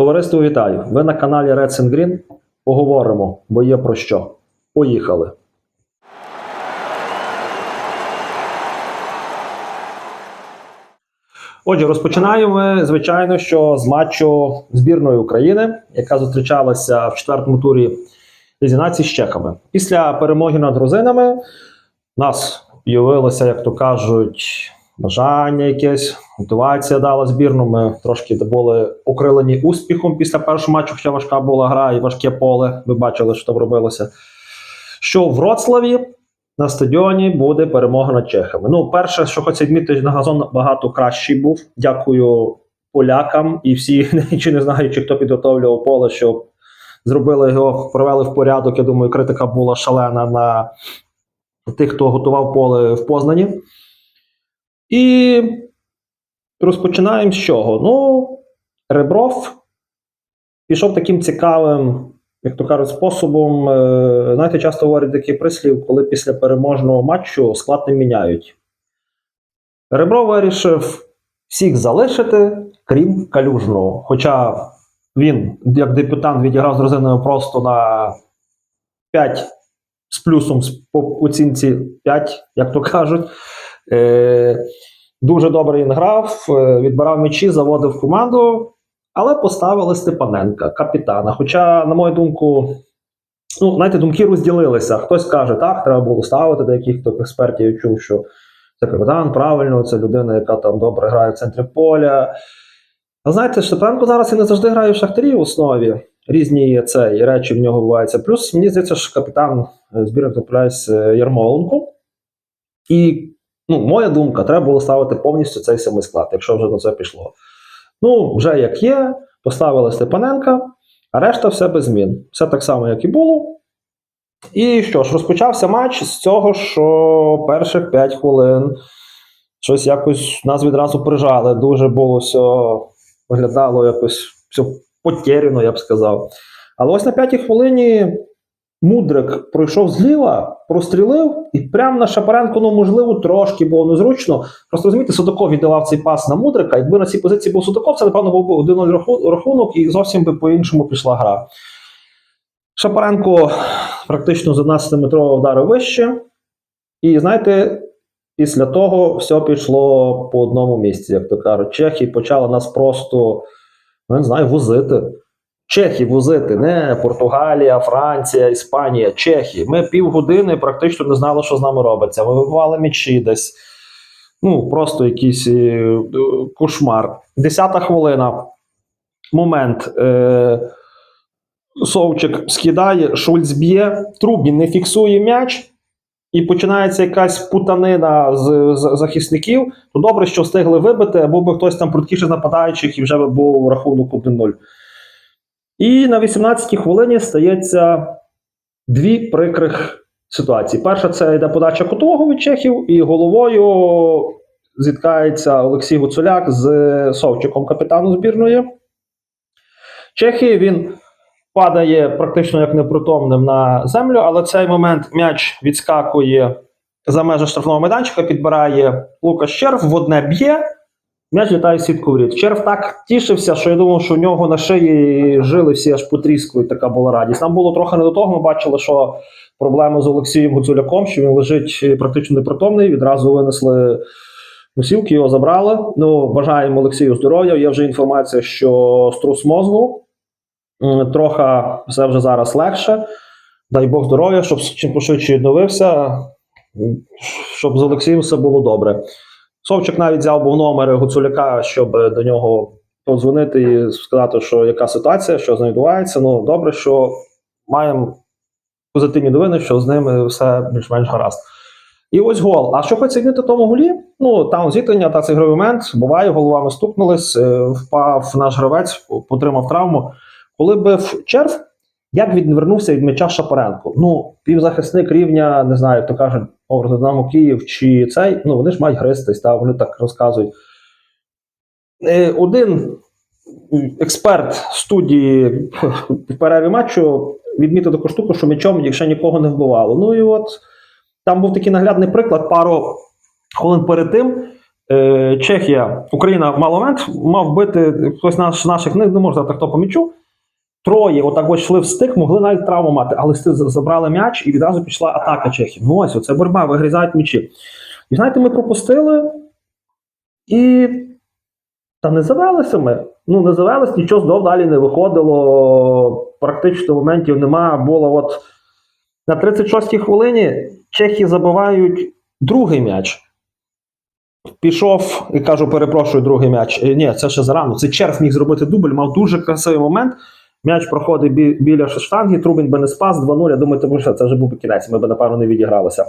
Товариство, вітаю! Ви на каналі Reds and Green. Поговоримо, бо є про що. Поїхали. Отже, розпочинаємо ми, звичайно, що з матчу збірної України, яка зустрічалася в четвертому турі Лізі націй з чехами. Після перемоги над грузинами нас з'явилося, як то кажуть, бажання якесь, мотивація дала збірну. Ми трошки були окрилені успіхом після першого матчу, хоча важка була гра і важке поле. Ви бачили, що там робилося. Що в Вроцлаві на стадіоні буде перемога над чехами. Ну, перше, що хочу відмітити, на газон набагато кращий був. Дякую полякам і всі, чи не знаю, чи хто підготовлював поле, щоб зробили його, провели в порядок. Я думаю, критика була шалена на тих, хто готував поле в Познані. І розпочинаємо з чого? Ну, Ребров пішов таким цікавим, як то кажуть, способом. Е, Знаєте, часто говорять такий прислів, коли після переможного матчу склад не міняють. Ребров вирішив всіх залишити, крім калюжного. Хоча він, як депутат, відіграв з розиною просто на 5 з плюсом по оцінці 5, як то кажуть. Е, Дуже добре він грав, е, відбирав м'ячі, заводив команду, але поставили Степаненка, капітана. Хоча, на мою думку, ну, знаєте, думки розділилися. Хтось каже, так, треба було ставити деяких хто експертів я чув, що це капітан, правильно, це людина, яка там добре грає в центрі поля. А знаєте, Степаненко зараз і не завжди грає в шахтарі в основі. Різні це, і речі в нього буваються. Плюс, мені здається, що капітан е, збірної трапляється Ярмоленко. І ну, моя думка, треба було ставити повністю цей самий склад, якщо вже на це пішло. Ну, вже як є, поставили Степаненка, а решта все без змін. Все так само, як і було. І що ж, розпочався матч з цього, що перших 5 хвилин щось якось нас відразу прижали. Дуже було все виглядало якось все потеряно, я б сказав. Але ось на п'ятій хвилині Мудрик пройшов зліва, прострілив, і прямо на Шапаренко, ну можливо, трошки було незручно. Просто розумієте, Судаков віддавав цей пас на Мудрика. Якби на цій позиції був Судаков, це напевно був би 1-0 рахунок, і зовсім би по-іншому пішла гра. Шапаренко практично з 11-метрового вдарив вище. І знаєте, після того все пішло по одному місці, як то кажуть. Чехи почали нас просто, ну, не знаю, возити. Чехи возити, не Португалія, Франція, Іспанія, Чехи. Ми півгодини практично не знали, що з нами робиться. Ми вибивали м'ячі десь. Ну, просто якийсь е, кошмар. Десята хвилина. Момент. Е, Совчик скидає, Шульц б'є, Трубін не фіксує м'яч, і починається якась путанина з, з захисників. То добре, що встигли вибити, або би хтось там пруткіше з нападаючих і вже би був рахунок 1-0. І на 18-й хвилині стається дві прикрих ситуації. Перша це йде подача кутового від чехів, і головою зіткається Олексій Гуцуляк з Совчиком, капітаном збірної. Чехії він падає практично як непритомним на землю, але цей момент м'яч відскакує за межі штрафного майданчика, підбирає Лукаш Черв, в одне б'є. М'яч літає в сітку воріт. Черв так тішився, що я думав, що у нього на шиї жили всі аж потріскують. Така була радість. Нам було трохи не до того. Ми бачили, що проблеми з Олексієм Гуцуляком, що він лежить практично непритомний. Відразу винесли носілки, його забрали. Ну, бажаємо Олексію здоров'я. Є вже інформація, що струс мозгу. Трохи все вже зараз легше. Дай Бог здоров'я, щоб чим пошвидше відновився, щоб з Олексієм все було добре. Совчик навіть взяв був номер Гуцуляка, щоб е, до нього подзвонити і сказати, що яка ситуація, що з нею. Ну, добре, що маємо позитивні новини, що з ними все більш-менш гаразд. І ось гол. А що відмітити тому голі? Ну там зіткнення та цей ігровий момент буває, головами стукнулись, е, впав наш гравець, отримав травму. Коли бив черв, як відвернувся від м'яча Шапаренко? Ну, півзахисник рівня, не знаю, то кажуть, образ Київ чи цей, ну вони ж мають гристись, та вони так розказують. Е, Один експерт студії в перерві матчу відмітив таку штуку, що м'ячом якщо нікого не вбивало. Ну і от там був такий наглядний приклад, пару хвилин перед тим. Е, Чехія, Україна мала момент, мав бити хтось наш, наших, не, не можу сказати, хто по м'ячу. Троє отак ось йшли в стик, могли навіть травму мати, але забрали м'яч і відразу пішла атака Чехії. Ну ось, це боротьба, вигрізають м'ячі. І знаєте, ми пропустили і. Та не завелися ми. Ну, не завелись, нічого знов далі не виходило. Практично моментів нема. Було от на 36-й хвилині чехи забивають другий м'яч. Пішов і кажу, перепрошую, другий м'яч. Е, Ні, це ще зарано. Це черв міг зробити дубль, мав дуже красивий момент. М'яч проходить бі- біля штанги, Трубін би не спас 2-0. Я думаю, тому що це вже був би кінець, ми б, напевно, не відігралися.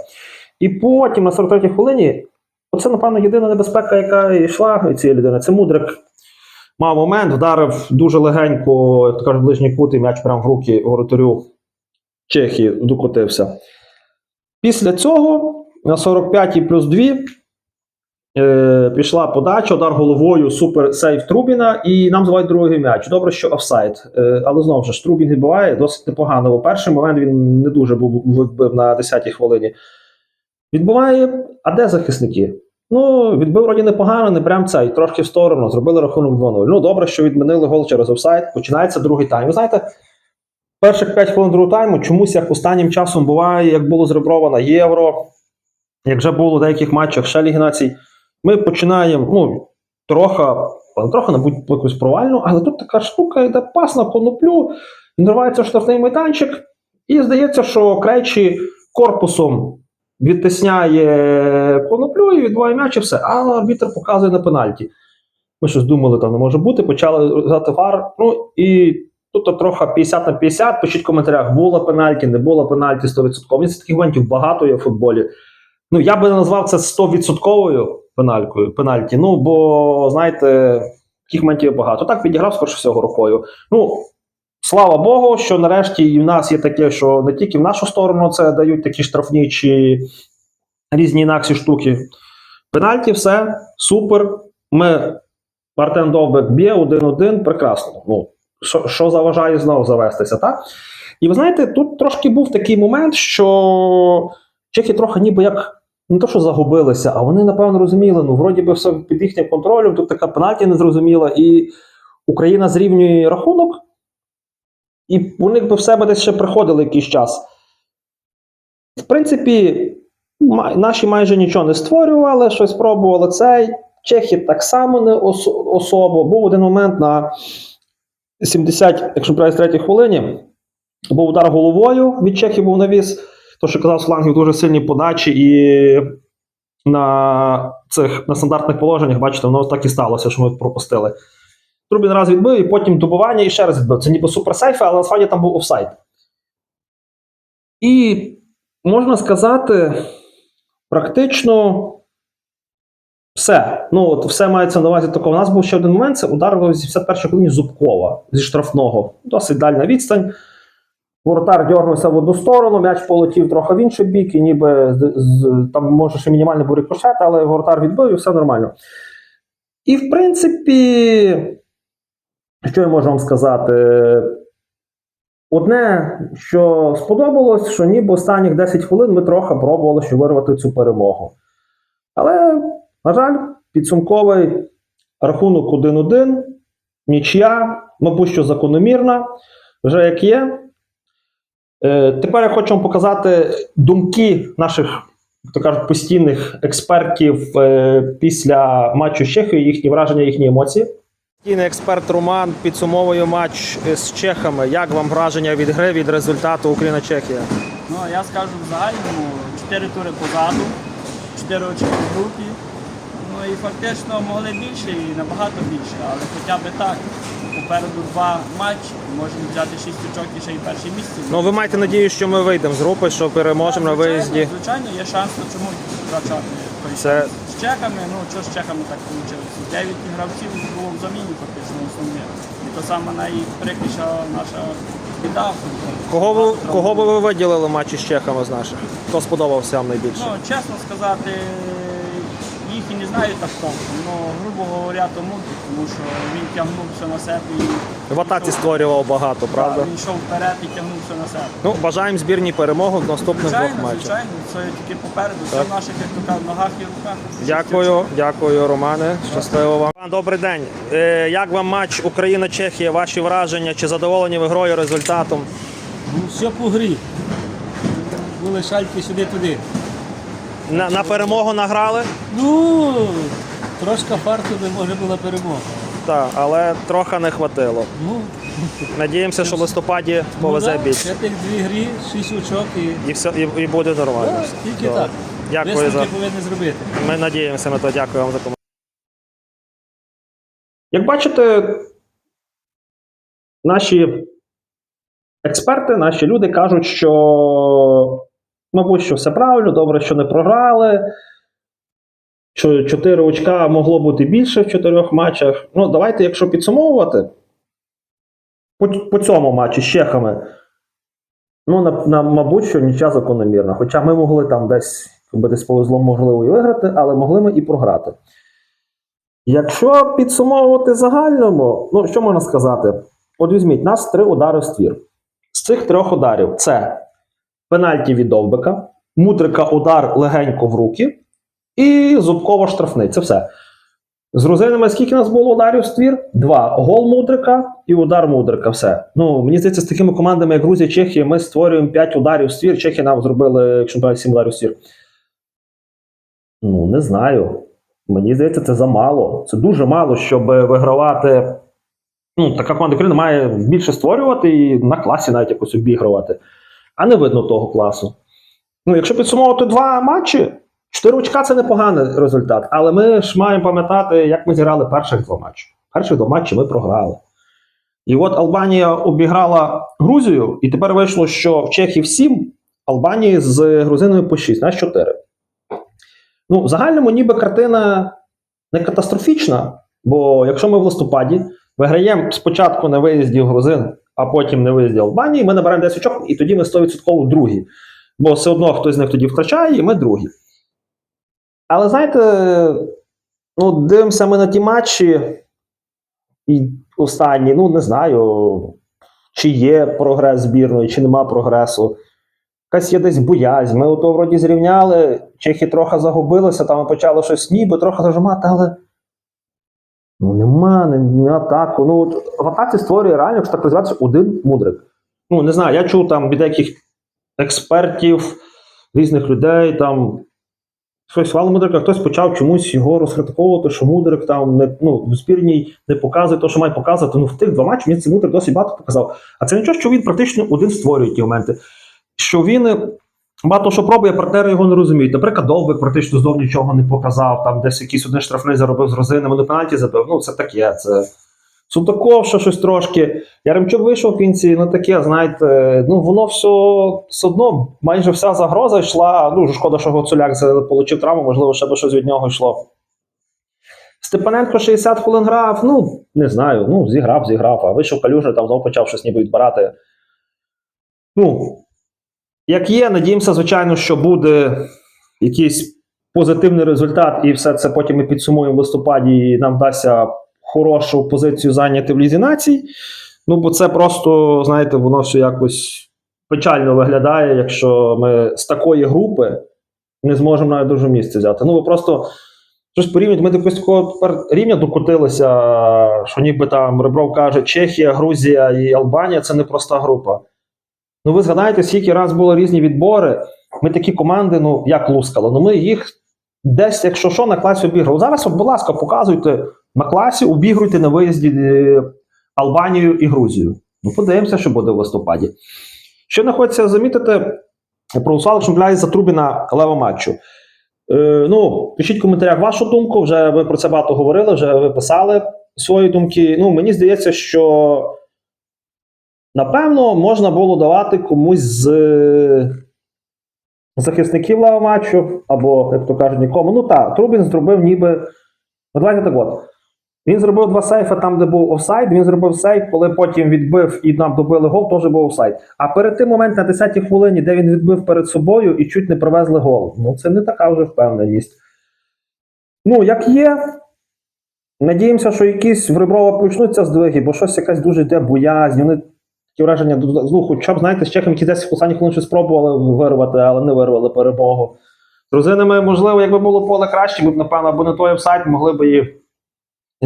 І потім на 43-й хвилині, оце, напевно, єдина небезпека, яка йшла від цієї людини. Це мудрик. Мав момент, вдарив дуже легенько, як то кажуть, ближній кут, м'яч прямо в руки воротарю Чехії докотився. Після цього на 45-й плюс 2 е, пішла подача, удар головою, супер сейф Трубіна, і нам звають другий м'яч. Добре, що офсайд. Е, але знову ж Трубін відбиває досить непогано. Бо перший момент він не дуже був відбив на 10-й хвилині. Відбиває, а де захисники? Ну, відбив вроді непогано, не прям цей, трошки в сторону, зробили рахунок 2-0. Ну, добре, що відмінили гол через офсайд. Починається другий тайм. Ви знаєте, перших 5 хвилин другого тайму чомусь як останнім часом буває, як було зребровано євро, як вже було у деяких матчах ще Ліги Націй, ми починаємо, ну, трохи, трохи, мабуть, якось провально, але тут така штука йде пас на коноплю, він ривається в штрафний майданчик, і здається, що Крейчі корпусом відтисняє коноплю і відбуває м'яч і все. А арбітр показує на пенальті. Ми щось думали, там не може бути, почали грати вар. Ну і тут трохи 50 на 50. Пишіть в коментарях, було пенальті, не було пенальті 100%. Мені таких моментів багато є в футболі. Ну, я би назвав це 100% пеналькою, пенальті. Ну, бо, знаєте, таких моментів багато. Так підіграв скорше всього рукою. Ну, слава Богу, що нарешті і в нас є таке, що не тільки в нашу сторону це дають такі штрафні чи різні інакші штуки. Пенальті, все, супер. Ми Артем Довбек б'є 1-1, прекрасно. Ну, що заважає знову завестися, так? І ви знаєте, тут трошки був такий момент, що чехи трохи ніби як не то, що загубилися, а вони, напевно, розуміли, ну, вроді би все під їхнім контролем, тут така пенальті не зрозуміла, і Україна зрівнює рахунок, і вони б в себе десь ще приходили якийсь час. В принципі, наші майже нічого не створювали, щось пробували цей. Чехи так само не ос- особо. Був один момент на 70, якщо не 3 хвилині, був удар головою від Чехів був навіс. То, що казав Слангів, дуже сильні подачі, і на цих на стандартних положеннях, бачите, воно так і сталося, що ми пропустили. Трубін раз відбив, і потім добування і ще раз відбив. Це ніби суперсейфи, але насправді там був офсайд. І можна сказати, практично все. Ну, от все мається на увазі такого. У нас був ще один момент: це удар в 81 хвилині Зубкова зі штрафного. Досить дальна відстань. Воротар дьорнувся в одну сторону, м'яч полетів трохи в інший бік, і ніби з, там може ще мінімальний був рикошет, але воротар відбив і все нормально. І в принципі, що я можу вам сказати? Одне, що сподобалось, що ніби останніх 10 хвилин ми трохи пробували ще вирвати цю перемогу. Але, на жаль, підсумковий рахунок 1-1, нічия, мабуть, що закономірна, вже як є. Е, тепер я хочу вам показати думки наших, як то кажуть, постійних експертів е, після матчу з Чехією, їхні враження, їхні емоції. Постійний експерт Роман підсумовує матч з чехами. Як вам враження від гри, від результату Україна-Чехія? Ну, я скажу в загальному 4 тури позаду, 4 очки в групі. Ну і фактично могли більше і набагато більше, але хоча б так. Попереду два матчі, можемо взяти 6 очок і ще й перше місце. Ну, ви маєте надію, що ми вийдемо з групи, що переможемо на Звичайно, виїзді. Звичайно, є шанс, чому втрачати Це- З чехами, ну що з чехами так вийшло? Дев'ять гравців було в заміні фактично основні. І то саме найприкріша наша біда. Кого ви, кого би ви виділили в матчі з чехами з наших? Хто сподобався вам найбільше? Ну, чесно сказати, знаю так толком, ну, грубо говоря, тому, тому що він тягнув все на себе і В атаці створював багато, правда? Він йшов вперед і тягнув все на себе. Ну, бажаємо збірній перемогу в наступних Звичайно, двох матчах. звичайно, це тільки попереду, все в наших, як то кажуть, ногах і руках. Дякую, дякую, Романе. Щасливо вам. Добрий день. Е, Як вам матч Україна-Чехія? Ваші враження? Чи задоволені ви грою результатом? Ну, все по грі. Були шальки сюди-туди. На, на перемогу награли? Ну, трошки фарту би може була перемога. Так, але трохи не хватило. Ну, Надіємося, що в листопаді ну повезе да, більше. Ще тих дві грі, шість очок і І все і, і буде нормально. Да, тільки Добре. так. Дякую висновки за повинні зробити. ми надіємося на то. Дякую вам за коментар. Як бачите, наші експерти, наші люди кажуть, що, мабуть, що все правильно, добре, що не програли. Що 4 очка могло бути більше в чотирьох матчах. Ну, давайте, якщо підсумовувати, по, по цьому матчі з чехами, ну, на, на, мабуть, що нічия закономірна. Хоча ми могли там десь, якби десь повезло, можливо, і виграти, але могли ми і програти. Якщо підсумовувати загальному, ну що можна сказати? От візьміть, нас три удари в ствір. З цих трьох ударів це пенальті від Довбика, Мутрика удар легенько в руки і Зубкова штрафний. Це все. З грузинами скільки нас було ударів в ствір? Два. Гол Мудрика і удар Мудрика. Все. Ну, мені здається, з такими командами, як Грузія, Чехія, ми створюємо 5 ударів в ствір. Чехія нам зробили, якщо не 7 ударів в ствір. Ну, не знаю. Мені здається, це замало. Це дуже мало, щоб вигравати. Ну, така команда України має більше створювати і на класі навіть якось обігрувати. А не видно того класу. Ну, якщо підсумовувати два матчі, 4 очка це непоганий результат. Але ми ж маємо пам'ятати, як ми зіграли перших два матчі. Перших два матчі ми програли. І от Албанія обіграла Грузію, і тепер вийшло, що в Чехії 7, Албанії з грузинами по 6, на 4. Ну, в загальному, ніби картина не катастрофічна, бо якщо ми в листопаді виграємо спочатку на виїзді в грузин, а потім на виїзді Албанії, ми набираємо 10 очок, і тоді ми 100% другі. Бо все одно хтось з них тоді втрачає, і ми другі. Але знаєте, ну, дивимося ми на ті матчі, і останні, ну не знаю, чи є прогрес збірної, чи нема прогресу. Якась є десь боязнь. Ми ото вроді зрівняли, чехи трохи загубилися, там почали щось ніби трохи зажимати, але. Ну, нема, не, не атаку. Ну, от в атаці створює реально, якщо так розвиватися, один мудрик. Ну, не знаю, я чув там від деяких експертів, різних людей, там щось вали мудрика, хтось почав чомусь його розкритиковувати, що мудрик там не, ну, в збірній не показує те, що має показувати. Ну, в тих два матчі він цей мудрик досить багато показав. А це нічого, що він практично один створює ті моменти. Що він багато що пробує, партнери його не розуміють. Наприклад, Довбик практично знов нічого не показав, там десь якийсь один штрафний заробив з розинами, на пенальті забив. Ну, це таке. Це Судаков, ще щось трошки. Яремчук вийшов в кінці, ну таке, знаєте, ну воно все все одно, майже вся загроза йшла. Дуже шкода, що Гоцуляк отримав травму, можливо, ще би щось від нього йшло. Степаненко 60 хвилин грав, ну, не знаю, ну, зіграв, зіграв, а вийшов Калюжний, там знову почав щось ніби відбирати. Ну, як є, надіємося, звичайно, що буде якийсь позитивний результат, і все це потім ми підсумуємо в листопаді, і нам вдасться хорошу позицію зайняти в лізі націй. Ну, бо це просто, знаєте, воно все якось печально виглядає, якщо ми з такої групи не зможемо навіть дуже місце взяти. Ну, ви просто щось порівнюєте, ми до такого рівня докотилися, що ніби там Ребров каже, Чехія, Грузія і Албанія це не проста група. Ну, ви згадаєте, скільки раз були різні відбори. Ми такі команди, ну як лускали, ну ми їх десь, якщо що, на класі обіграли. Зараз, будь ласка, показуйте на класі, обігруйте на виїзді е, Албанію і Грузію. Ну, подивимося, що буде в листопаді. Що не хочеться замітити, проголосували Шумбляй за Трубіна лева матчу. Е, ну, пишіть в коментарях вашу думку. Вже ви про це багато говорили, вже ви писали свої думки. Ну, мені здається, що напевно можна було давати комусь з е, захисників лева матчу, або, як то кажуть, нікому. Ну так, Трубін зробив ніби. Ну, давайте так от. Він зробив два сейфи там, де був офсайд. Він зробив сейф, коли потім відбив і нам добили гол, теж був офсайд. А перед тим момент на 10-й хвилині, де він відбив перед собою і чуть не привезли гол. Ну це не така вже впевненість. Ну, як є. Надіємося, що якісь в Реброва почнуться здвиги, бо щось якась дуже йде боязнь. Вони такі враження злу, хоча б, знаєте, з чехом які десь в останніх хвилин щось спробували вирвати, але не вирвали перемогу. З Грузинами, можливо, якби було поле краще, ми б, напевно, або не той офсайд, могли б і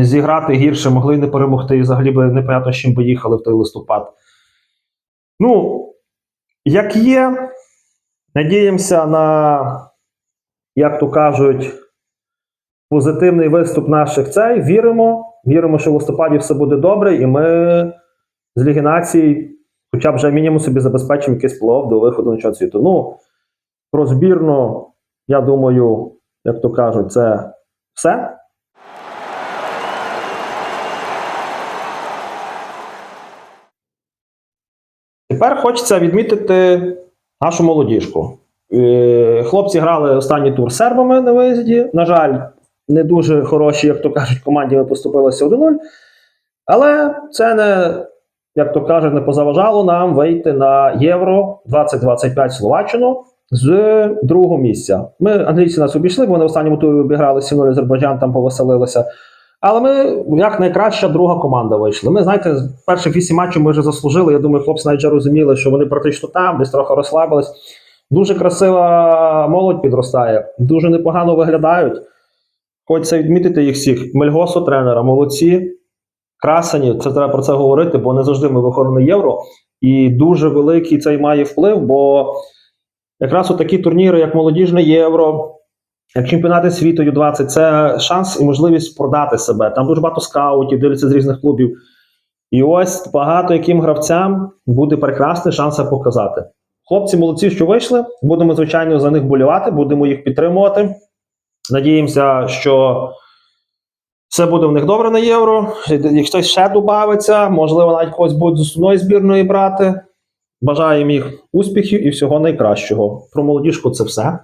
зіграти гірше, могли й не перемогти, і взагалі би непонятно, з чим би їхали в той листопад. Ну, як є, надіємося на, як то кажуть, позитивний виступ наших цей. Віримо. Віримо, що в листопаді все буде добре, і ми з Ліги Націй хоча б вже мінімум собі забезпечимо якийсь плов до виходу на чемпіонат світу. Ну, про збірну, я думаю, як то кажуть, це все. Тепер хочеться відмітити нашу молодіжку. Е, Хлопці грали останній тур з сербами на виїзді. На жаль, не дуже хороші, як то кажуть, команді ми поступилися 1-0. Але це не, як то кажуть, не позаважало нам вийти на Євро 2025 Словаччину з другого місця. Ми англійці нас обійшли, бо вони в останньому турі обіграли 7-0 Азербайджан, там повеселилися. Але ми як найкраща друга команда вийшли. Ми, знаєте, перших вісім матчів ми вже заслужили. Я думаю, хлопці навіть вже розуміли, що вони практично там, десь трохи розслабились. Дуже красива молодь підростає, дуже непогано виглядають. Хочеться відмітити їх всіх. Мельгосу тренера, молодці, красені. Це треба про це говорити, бо не завжди ми виходимо на євро. І дуже великий цей має вплив, бо якраз у такі турніри, як молодіжне євро, як чемпіонати світу Ю-20, це шанс і можливість продати себе. Там дуже багато скаутів, дивляться з різних клубів. І ось багато яким гравцям буде прекрасний шанс показати. Хлопці молодці, що вийшли. Будемо, звичайно, за них болівати, будемо їх підтримувати. Надіємося, що все буде в них добре на євро. Як хтось ще додається, можливо, навіть когось будуть з основної збірної брати. Бажаємо їх успіхів і всього найкращого. Про молодіжку це все.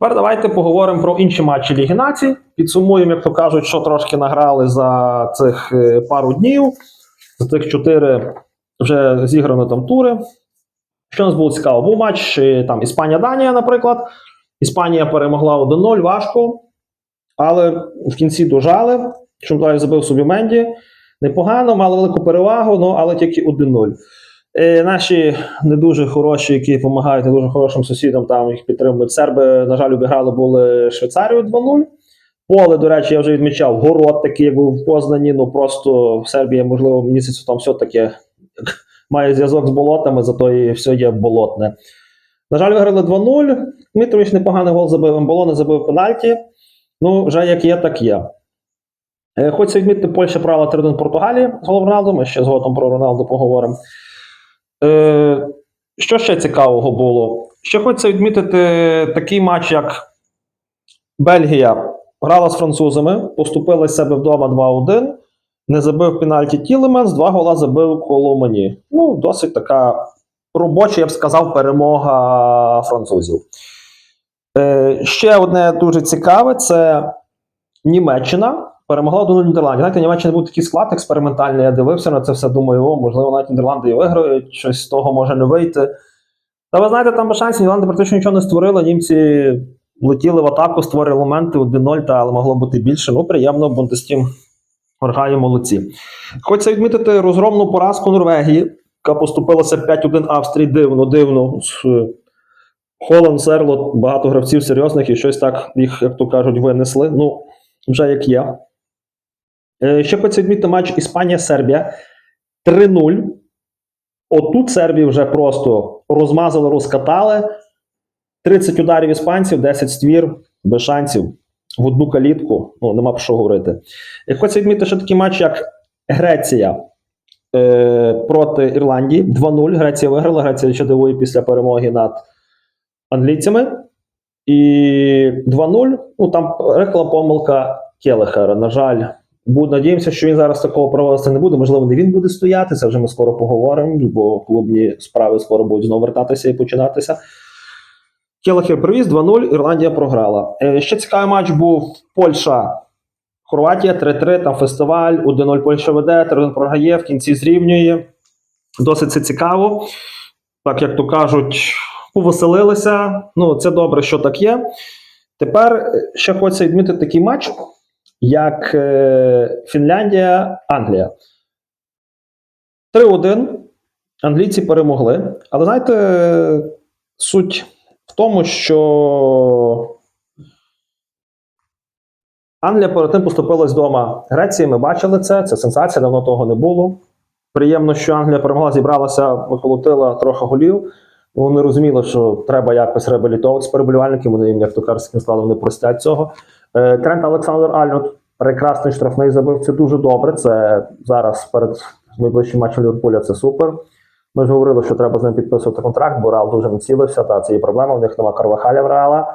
Тепер давайте поговоримо про інші матчі Ліги Націй. Підсумуємо, як то кажуть, що трошки награли за цих е, пару днів. За цих чотири вже зіграно там тури. Що нас було цікаво? Був матч е, там Іспанія-Данія, наприклад. Іспанія перемогла 1-0, важко. Але в кінці дожали. Що забив собі Менді. Непогано, мали велику перевагу, ну, але тільки 1-0. Е, наші не дуже хороші, які допомагають не дуже хорошим сусідам, там їх підтримують. Серби, на жаль, обіграли були Швейцарію 2-0. Поле, до речі, я вже відмічав, город такий, як був в Познані. Ну просто в Сербії, можливо, місяць там все-таки має зв'язок з болотами, зато і все є болотне. На жаль, виграли 2-0. Дмитрович непоганий гол забив, Емболо забив пенальті. Ну, вже як є, так є. Е, Хочеться відмітити, Польща брала 3-1 Португалії з голом Роналду. Ми ще згодом про Роналду поговоримо. Е, що ще цікавого було? Ще хочеться відмітити такий матч, як Бельгія грала з французами, поступила з себе вдома 2-1, не забив пенальті Тілеменс, два гола забив Коломані. Ну, досить така робоча, я б сказав, перемога французів. Е, ще одне дуже цікаве: це Німеччина. Перемогла до Нідерландів. Знаєте, Німеччина був такий склад експериментальний. Я дивився на це все. Думаю, о, можливо, навіть Нідерланди і виграють, щось з того може не вийти. Та ви знаєте, там без Нідерланди практично нічого не створили. Німці летіли в атаку, створили моменти 1-0, та, але могло бути більше. Ну, приємно, Бундестім грає молодці. Хочеться відмітити розгромну поразку Норвегії, яка поступилася 5-1 Австрії. Дивно, дивно. З Холланд, Серлот, багато гравців серйозних і щось так їх, як то кажуть, винесли. Ну, вже як є. Е, Ще хочу відмітити матч Іспанія-Сербія 3-0. Отут Сербії вже просто розмазали, розкатали. 30 ударів іспанців, 10 ствір, без шансів в одну калітку. Ну, нема про що говорити. Я хочу відмітити, що такий матч, як Греція е, проти Ірландії. 2-0. Греція виграла. Греція ще після перемоги над англійцями. І 2-0. Ну там рекла помилка Келехера. На жаль, Буду, надіємося, що він зараз такого проводити не буде. Можливо, не він буде стояти. Це вже ми скоро поговоримо, бо клубні справи скоро будуть знову вертатися і починатися. Келехер привіз 2-0, Ірландія програла. Е, ще цікавий матч був Польща. Хорватія 3-3, там фестиваль, 1-0 Польща веде, 3-1 програє, в кінці зрівнює. Досить це цікаво. так як то кажуть, повеселилися. Ну, це добре, що так є. Тепер е, ще хочеться відмітити такий матч, як е, Фінляндія-Англія. 3-1. Англійці перемогли. Але знаєте, суть в тому, що Англія перед тим поступилась вдома Греції. Ми бачили це. Це сенсація, давно того не було. Приємно, що Англія перемогла, зібралася, виколотила трохи голів. Вони розуміли, що треба якось реабілітовувати переболівальників. Вони їм, як то кажуть, складом не простять цього. Е, Трент Олександр Альнот прекрасний штрафний забив. Це дуже добре. Це зараз перед найближчим матчем Ліверпуля це супер. Ми ж говорили, що треба з ним підписувати контракт, бо Реал дуже націлився. Та це є проблема. В них нема Карвахаля в Реала.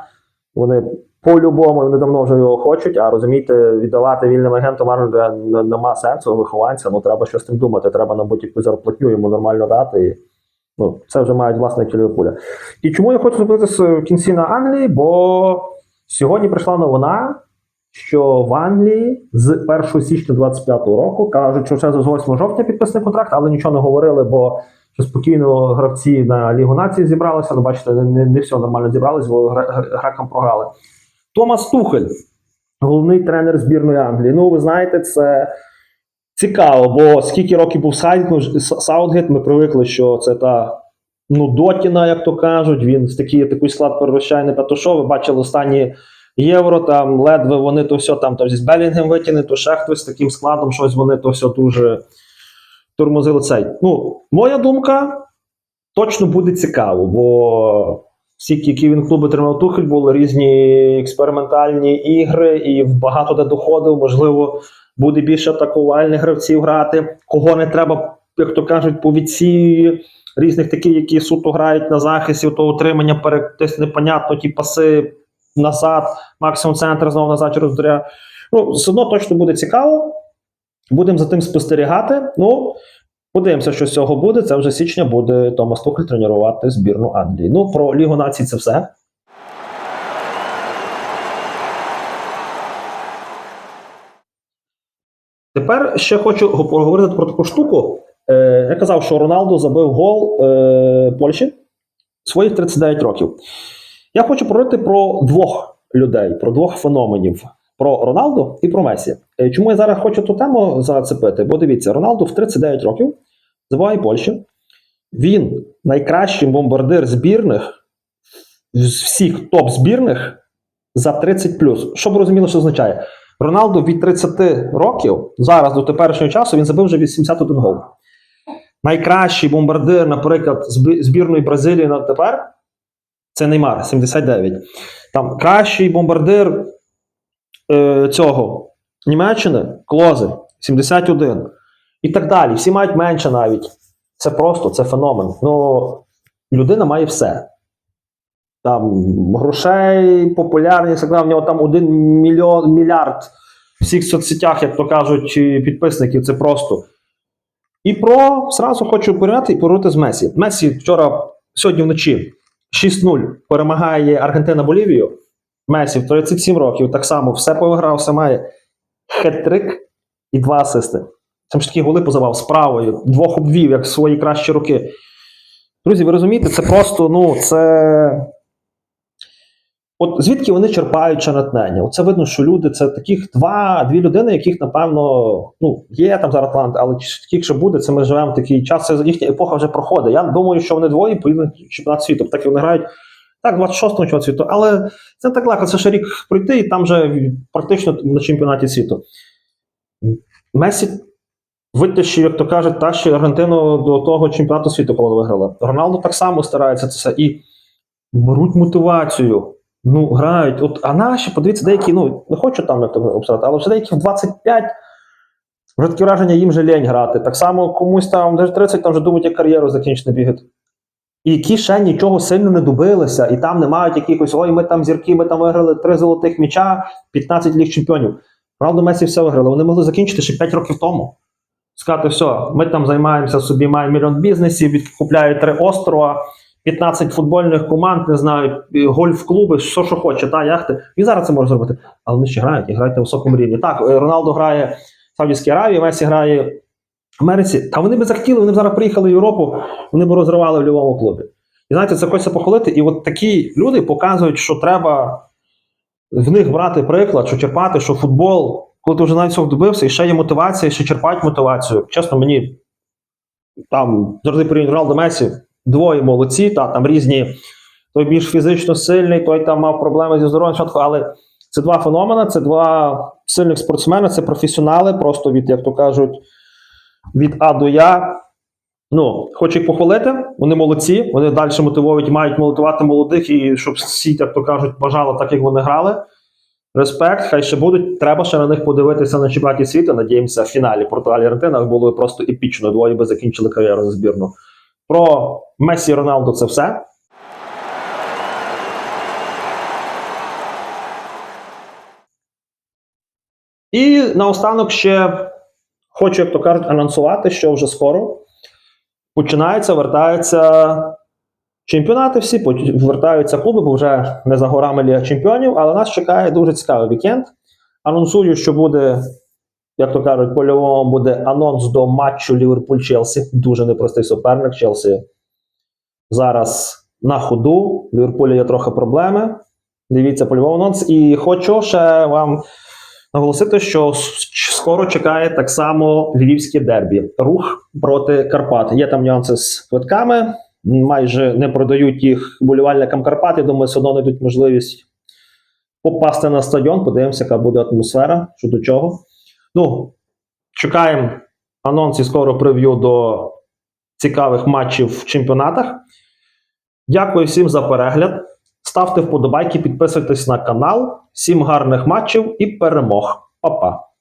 Вони по-любому вони давно вже його хочуть. А розумієте, віддавати вільним агентам Арнольда нема сенсу вихованця. Ну треба щось з тим думати. Треба набуть якусь зарплатню йому нормально дати. І, ну, це вже мають власники Ліверпуля. І чому я хочу зупинитися в кінці на Англії? Бо сьогодні прийшла новина, що в Англії з 1 січня 25-го року кажуть, що ще з 8 жовтня підписаний контракт, але нічого не говорили, бо що спокійно гравці на Лігу нації зібралися. Ну, бачите, не, не, все нормально зібрались, бо гра- гра- програли. Томас Тухель, головний тренер збірної Англії. Ну, ви знаєте, це цікаво, бо скільки років був Саутгейт, Саутгейт, ми привикли, що це та ну, Дотіна, як то кажуть. Він з такий, такий склад перевищає не Петушов. Ви бачили останні євро, там ледве вони то все там, там зі Белінгем витягне, то ще хтось таким складом, щось вони то все дуже тормозили цей. Ну, моя думка, точно буде цікаво, бо всі, які він клуби тримав Тухель, були різні експериментальні ігри, і багато де доходив, можливо, буде більше атакувальних гравців грати, кого не треба, як то кажуть, по відсі різних таких, які суто грають на захисті, то утримання перетис непонятно, ті паси назад, максимум центр, знову назад через доря. Ну, все одно точно буде цікаво. Будемо за тим спостерігати. Ну, подивимося, що з цього буде. Це вже січня буде Томас Тухель тренувати збірну Англії. Ну, про Лігу націй це все. Тепер ще хочу поговорити про таку штуку. Е, я казав, що Роналду забив гол е, Польщі своїх 39 років. Я хочу поговорити про двох людей, про двох феноменів: про Роналду і про Месі. Е, Чому я зараз хочу ту тему зацепити? Бо дивіться, Роналду в 39 років забиває Польщі. Він найкращий бомбардир збірних з всіх топ збірних за 30 Що ви розуміли, що означає? Роналду від 30 років зараз до теперішнього часу він забив вже 81 гол. Найкращий бомбардир, наприклад, збі- збірної Бразилії на тепер це Неймар, 79. Там кращий бомбардир е, цього Німеччини Клозе, 71. І так далі. Всі мають менше навіть. Це просто, це феномен. Ну, людина має все. Там грошей, популярність, в нього там один мільйон, мільярд всіх соцсетях, як то кажуть, підписників. Це просто. І про зразу хочу порівняти і поговорити з Месі. Месі вчора, сьогодні вночі 6-0 перемагає Аргентина Болівію. Месі в 37 років так само все повиграв, все має хет-трик і два асисти. Там ж такі голи позавав з правою, двох обвів, як свої кращі роки. Друзі, ви розумієте, це просто, ну, це. От звідки вони черпають ще натхнення? Оце видно, що люди це таких два, дві людини, яких, напевно, ну, є там зараз талант, але таких ще буде, це ми живемо в такий час, це їхня епоха вже проходить. Я думаю, що вони двоє поїдуть чемпіонат світу. Так і вони грають так, 26-му чемпіонат світу, але це так легко, це ще рік пройти, і там вже практично на чемпіонаті світу. Месі витащив, як то кажуть, тащив Аргентину до того чемпіонату світу, коли вони виграли. Роналду так само старається це все. І беруть мотивацію. Ну, грають. От, а наші, подивіться, деякі, ну, не хочу там як обсирати, але вже деякі в 25 вже таке враження їм же лень грати. Так само комусь там, навіть 30 там вже думають, як кар'єру закінчити бігати. І які ще нічого сильно не добилися, і там не мають якихось, ой, ми там зірки, ми там виграли три золотих м'яча, 15 ліг чемпіонів. Правда, Месі все виграли. Вони могли закінчити ще 5 років тому. Сказати, все, ми там займаємося собі, маємо мільйон бізнесів, відкупляють три острова, 15 футбольних команд, не знаю, гольф-клуби, що що хоче, та яхти. Він зараз це може зробити. Але вони ще грають і грають на високому рівні. Так, е, Роналдо грає в Саудівській Аравії, Месі грає в Америці, та вони би захотіли, вони б зараз приїхали в Європу, вони б розривали в любому клубі. І знаєте, це хочеться похвалити. І от такі люди показують, що треба в них брати приклад, що черпати, що футбол, коли ти вже навіть цього добився, і ще є мотивація, і ще черпають мотивацію. Чесно, мені там завжди порівняно Роналдо Месі, двоє молодці, та там різні. Той більш фізично сильний, той там мав проблеми зі здоров'ям, спочатку, але це два феномени, це два сильних спортсмени, це професіонали, просто від, як то кажуть, від А до Я. Ну, хочу їх похвалити, вони молодці, вони далі мотивують, мають мотивувати молодих, і щоб всі, як то кажуть, бажали так, як вони грали. Респект, хай ще будуть. Треба ще на них подивитися на чемпіонаті світу. Надіємося, в фіналі Португалія Аргентина було просто епічно. Двоє би закінчили кар'єру збірну. Про Месі Роналду це все. І наостанок ще хочу, як то кажуть, анонсувати, що вже скоро починаються, вертаються чемпіонати всі, вертаються клуби, бо вже не за горами Ліга Чемпіонів, але нас чекає дуже цікавий вікенд. Анонсую, що буде, як то кажуть, польовому буде анонс до матчу Ліверпуль-Челсі. Дуже непростий суперник. Челсі зараз на ходу. В Ліверпулі є трохи проблеми. Дивіться польовий анонс. І хочу ще вам наголосити, що скоро чекає так само львівське дербі. Рух проти Карпат. Є там нюанси з квитками. Майже не продають їх болівальникам Карпат. Я думаю, все одно знайдуть можливість попасти на стадіон. Подивимося, яка буде атмосфера, що до чого. Ну, чекаємо анонс і скоро прев'ю до цікавих матчів в чемпіонатах. Дякую всім за перегляд. Ставте вподобайки, підписуйтесь на канал. Всім гарних матчів і перемог. Па-па!